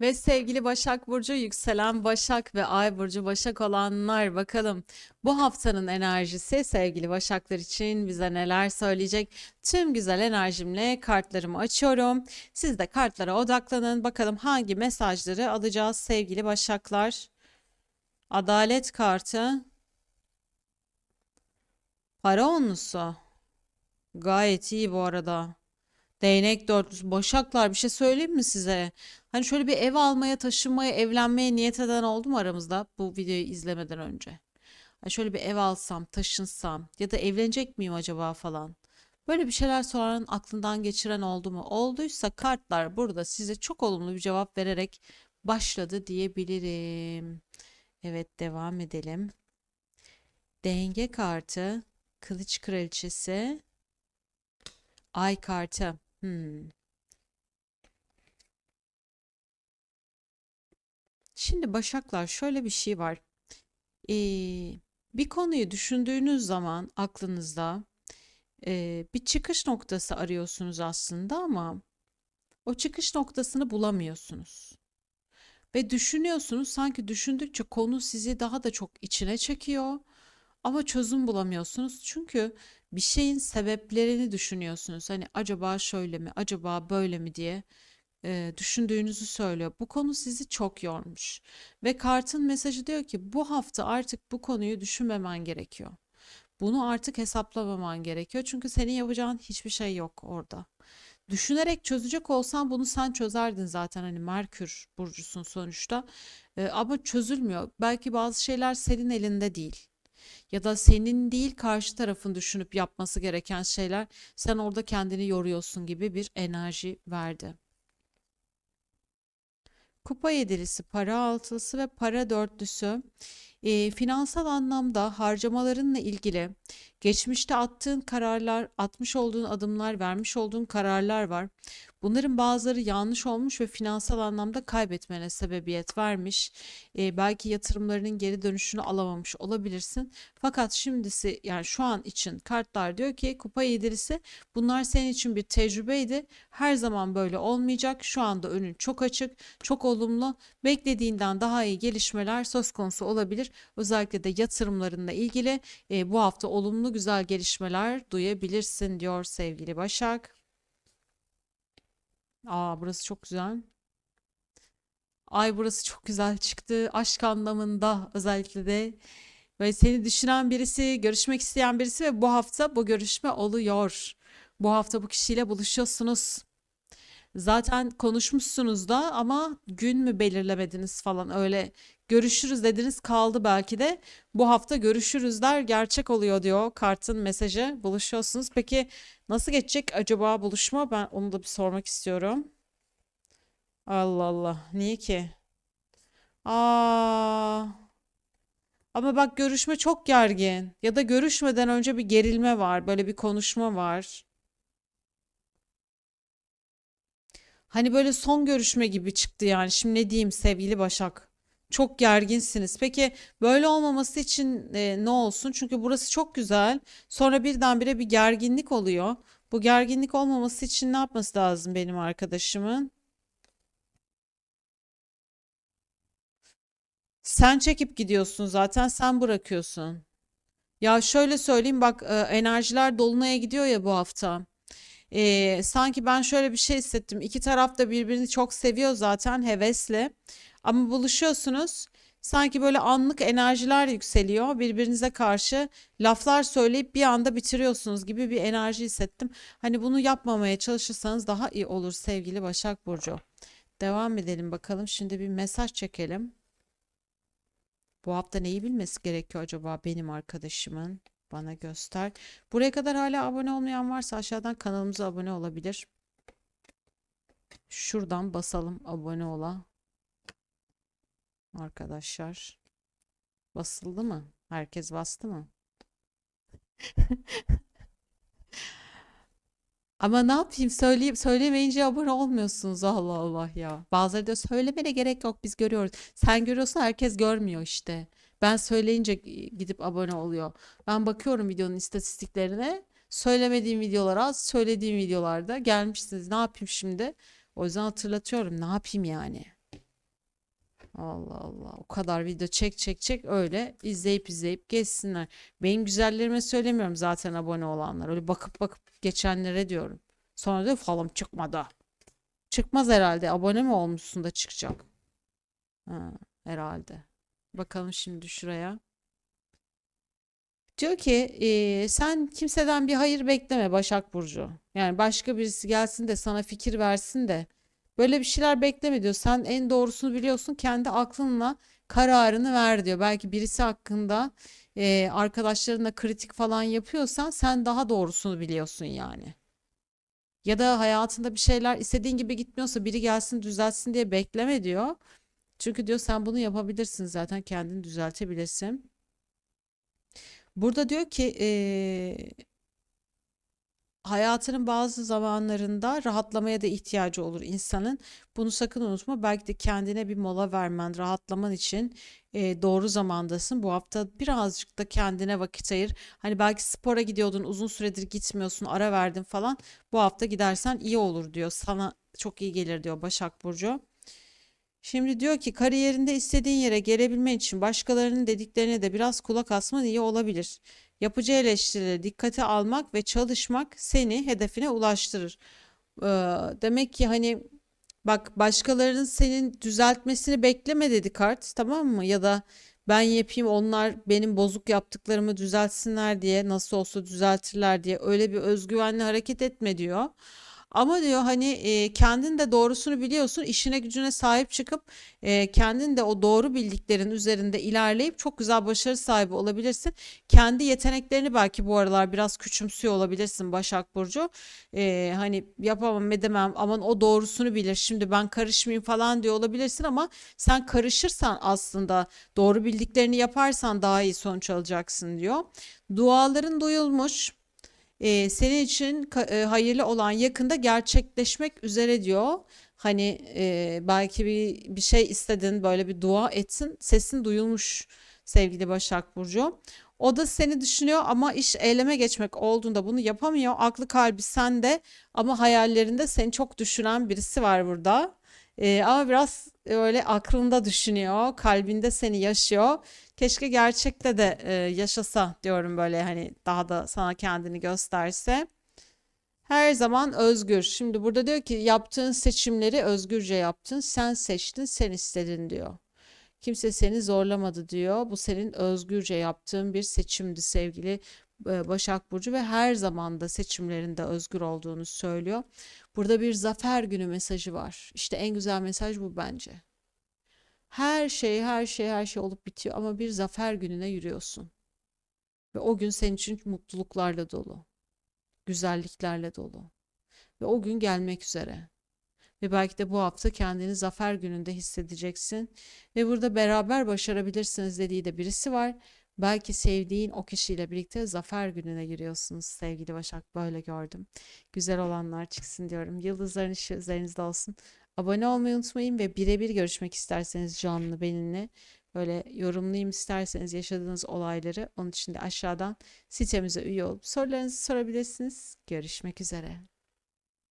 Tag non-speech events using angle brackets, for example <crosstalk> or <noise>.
Ve sevgili Başak Burcu, yükselen Başak ve Ay Burcu Başak olanlar bakalım bu haftanın enerjisi sevgili Başaklar için bize neler söyleyecek? Tüm güzel enerjimle kartlarımı açıyorum. Siz de kartlara odaklanın. Bakalım hangi mesajları alacağız sevgili Başaklar? Adalet kartı, para onlusu. Gayet iyi bu arada. Değnek dörtlüsü. Başaklar bir şey söyleyeyim mi size? Hani şöyle bir ev almaya, taşınmaya, evlenmeye niyet eden oldu mu aramızda bu videoyu izlemeden önce? Hani şöyle bir ev alsam, taşınsam ya da evlenecek miyim acaba falan. Böyle bir şeyler soran, aklından geçiren oldu mu? Olduysa kartlar burada size çok olumlu bir cevap vererek başladı diyebilirim. Evet, devam edelim. Denge kartı, kılıç kraliçesi, ay kartı. Hmm. Şimdi Başaklar şöyle bir şey var. Ee, bir konuyu düşündüğünüz zaman aklınızda e, bir çıkış noktası arıyorsunuz aslında ama o çıkış noktasını bulamıyorsunuz. Ve düşünüyorsunuz sanki düşündükçe konu sizi daha da çok içine çekiyor ama çözüm bulamıyorsunuz. Çünkü bir şeyin sebeplerini düşünüyorsunuz. Hani acaba şöyle mi, acaba böyle mi diye e, düşündüğünüzü söylüyor. Bu konu sizi çok yormuş. Ve kartın mesajı diyor ki bu hafta artık bu konuyu düşünmemen gerekiyor. Bunu artık hesaplamaman gerekiyor. Çünkü senin yapacağın hiçbir şey yok orada. Düşünerek çözecek olsan bunu sen çözerdin zaten hani Merkür burcusun sonuçta. E, ama çözülmüyor. Belki bazı şeyler senin elinde değil. Ya da senin değil karşı tarafın düşünüp yapması gereken şeyler sen orada kendini yoruyorsun gibi bir enerji verdi. Kupa yedilisi, para altılısı ve para dörtlüsü e, finansal anlamda harcamalarınla ilgili geçmişte attığın kararlar, atmış olduğun adımlar, vermiş olduğun kararlar var. Bunların bazıları yanlış olmuş ve finansal anlamda kaybetmene sebebiyet vermiş. E, belki yatırımlarının geri dönüşünü alamamış olabilirsin. Fakat şimdisi yani şu an için kartlar diyor ki kupa yedirisi bunlar senin için bir tecrübeydi. Her zaman böyle olmayacak. Şu anda önün çok açık, çok olumlu. Beklediğinden daha iyi gelişmeler söz konusu olabilir. Özellikle de yatırımlarınla ilgili e, bu hafta olumlu güzel gelişmeler duyabilirsin diyor sevgili Başak. Aa burası çok güzel. Ay burası çok güzel çıktı. Aşk anlamında özellikle de. Ve seni düşünen birisi, görüşmek isteyen birisi ve bu hafta bu görüşme oluyor. Bu hafta bu kişiyle buluşuyorsunuz. Zaten konuşmuşsunuz da ama gün mü belirlemediniz falan öyle görüşürüz dediniz kaldı belki de. Bu hafta görüşürüzler gerçek oluyor diyor kartın mesajı. Buluşuyorsunuz. Peki nasıl geçecek acaba buluşma? Ben onu da bir sormak istiyorum. Allah Allah. Niye ki? Aa. Ama bak görüşme çok gergin. Ya da görüşmeden önce bir gerilme var. Böyle bir konuşma var. Hani böyle son görüşme gibi çıktı yani. Şimdi ne diyeyim sevgili Başak? Çok gerginsiniz. Peki böyle olmaması için e, ne olsun? Çünkü burası çok güzel. Sonra birdenbire bir gerginlik oluyor. Bu gerginlik olmaması için ne yapması lazım benim arkadaşımın? Sen çekip gidiyorsun zaten, sen bırakıyorsun. Ya şöyle söyleyeyim bak e, enerjiler dolunaya gidiyor ya bu hafta. E, sanki ben şöyle bir şey hissettim. İki taraf da birbirini çok seviyor zaten hevesli. Ama buluşuyorsunuz. Sanki böyle anlık enerjiler yükseliyor. Birbirinize karşı laflar söyleyip bir anda bitiriyorsunuz gibi bir enerji hissettim. Hani bunu yapmamaya çalışırsanız daha iyi olur sevgili Başak Burcu. Devam edelim bakalım. Şimdi bir mesaj çekelim. Bu hafta neyi bilmesi gerekiyor acaba benim arkadaşımın? Bana göster. Buraya kadar hala abone olmayan varsa aşağıdan kanalımıza abone olabilir. Şuradan basalım abone ola. Arkadaşlar. Basıldı mı? Herkes bastı mı? <laughs> Ama ne yapayım söyleyip söylemeyince abone olmuyorsunuz Allah Allah ya. Bazıları diyor söylemene gerek yok biz görüyoruz. Sen görüyorsun herkes görmüyor işte. Ben söyleyince gidip abone oluyor. Ben bakıyorum videonun istatistiklerine. Söylemediğim videolar az, söylediğim videolarda gelmişsiniz. Ne yapayım şimdi? O yüzden hatırlatıyorum. Ne yapayım yani? Allah Allah. O kadar video çek çek çek öyle izleyip izleyip geçsinler. Benim güzellerime söylemiyorum zaten abone olanlar. Öyle bakıp bakıp geçenlere diyorum. Sonra diyor falan çıkmadı. Çıkmaz herhalde. Abone mi olmuşsun da çıkacak? Ha, herhalde. Bakalım şimdi şuraya. Diyor ki eee, sen kimseden bir hayır bekleme Başak Burcu. Yani başka birisi gelsin de sana fikir versin de böyle bir şeyler bekleme diyor. Sen en doğrusunu biliyorsun. Kendi aklınla kararını ver diyor. Belki birisi hakkında eee arkadaşlarınla kritik falan yapıyorsan sen daha doğrusunu biliyorsun yani. Ya da hayatında bir şeyler istediğin gibi gitmiyorsa biri gelsin düzeltsin diye bekleme diyor. Çünkü diyor sen bunu yapabilirsin zaten kendini düzeltebilirsin. Burada diyor ki eee, hayatının bazı zamanlarında rahatlamaya da ihtiyacı olur insanın. Bunu sakın unutma. Belki de kendine bir mola vermen, rahatlaman için eee, doğru zamandasın. Bu hafta birazcık da kendine vakit ayır. Hani belki spora gidiyordun, uzun süredir gitmiyorsun, ara verdin falan. Bu hafta gidersen iyi olur diyor. Sana çok iyi gelir diyor Başak Burcu. Şimdi diyor ki kariyerinde istediğin yere gelebilmen için başkalarının dediklerine de biraz kulak asman iyi olabilir. Yapıcı eleştirileri dikkate almak ve çalışmak seni hedefine ulaştırır. Ee, demek ki hani bak başkalarının senin düzeltmesini bekleme dedi kart tamam mı? Ya da ben yapayım onlar benim bozuk yaptıklarımı düzeltsinler diye nasıl olsa düzeltirler diye öyle bir özgüvenle hareket etme diyor. Ama diyor hani e, kendin de doğrusunu biliyorsun, işine gücüne sahip çıkıp e, kendin de o doğru bildiklerin üzerinde ilerleyip çok güzel başarı sahibi olabilirsin. Kendi yeteneklerini belki bu aralar biraz küçümsüyor olabilirsin Başak Burcu. E, hani yapamam edemem aman o doğrusunu bilir şimdi ben karışmayayım falan diyor olabilirsin ama sen karışırsan aslında doğru bildiklerini yaparsan daha iyi sonuç alacaksın diyor. Duaların duyulmuş. Ee, senin için e, hayırlı olan yakında gerçekleşmek üzere diyor. Hani e, belki bir bir şey istedin, böyle bir dua etsin, sesin duyulmuş sevgili Başak Burcu. O da seni düşünüyor ama iş eyleme geçmek olduğunda bunu yapamıyor. Aklı kalbi sende ama hayallerinde seni çok düşünen birisi var burada. Ee, ama biraz öyle aklında düşünüyor, kalbinde seni yaşıyor. Keşke gerçekte de e, yaşasa diyorum böyle hani daha da sana kendini gösterse. Her zaman özgür. Şimdi burada diyor ki yaptığın seçimleri özgürce yaptın. Sen seçtin, sen istedin diyor. Kimse seni zorlamadı diyor. Bu senin özgürce yaptığın bir seçimdi sevgili Başak Burcu ve her zaman da seçimlerinde özgür olduğunu söylüyor. Burada bir zafer günü mesajı var. İşte en güzel mesaj bu bence. Her şey, her şey, her şey olup bitiyor ama bir zafer gününe yürüyorsun. Ve o gün senin için mutluluklarla dolu, güzelliklerle dolu. Ve o gün gelmek üzere. Ve belki de bu hafta kendini zafer gününde hissedeceksin. Ve burada beraber başarabilirsiniz dediği de birisi var. Belki sevdiğin o kişiyle birlikte zafer gününe giriyorsunuz sevgili Başak. Böyle gördüm. Güzel olanlar çıksın diyorum. Yıldızların ışığı üzerinizde olsun. Abone olmayı unutmayın ve birebir görüşmek isterseniz canlı benimle böyle yorumlayayım isterseniz yaşadığınız olayları onun için de aşağıdan sitemize üye olup sorularınızı sorabilirsiniz. Görüşmek üzere.